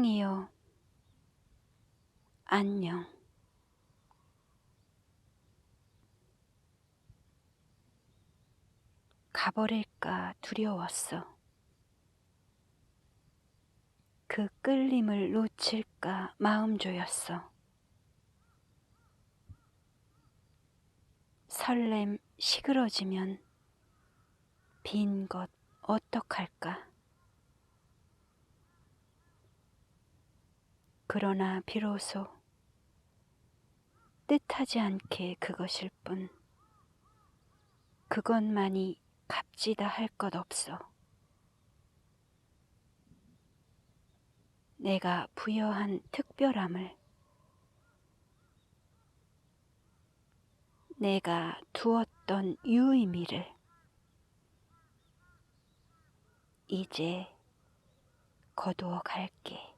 사랑이여, 안녕. 가버릴까 두려웠어. 그 끌림을 놓칠까 마음 조였어. 설렘 시그러지면 빈 것 어떡할까? 그러나 비로소 뜻하지 않게 그것일 뿐 그것만이 값지다 할 것 없어. 내가 부여한 특별함을 내가 두었던 유의미를 이제 거두어 갈게.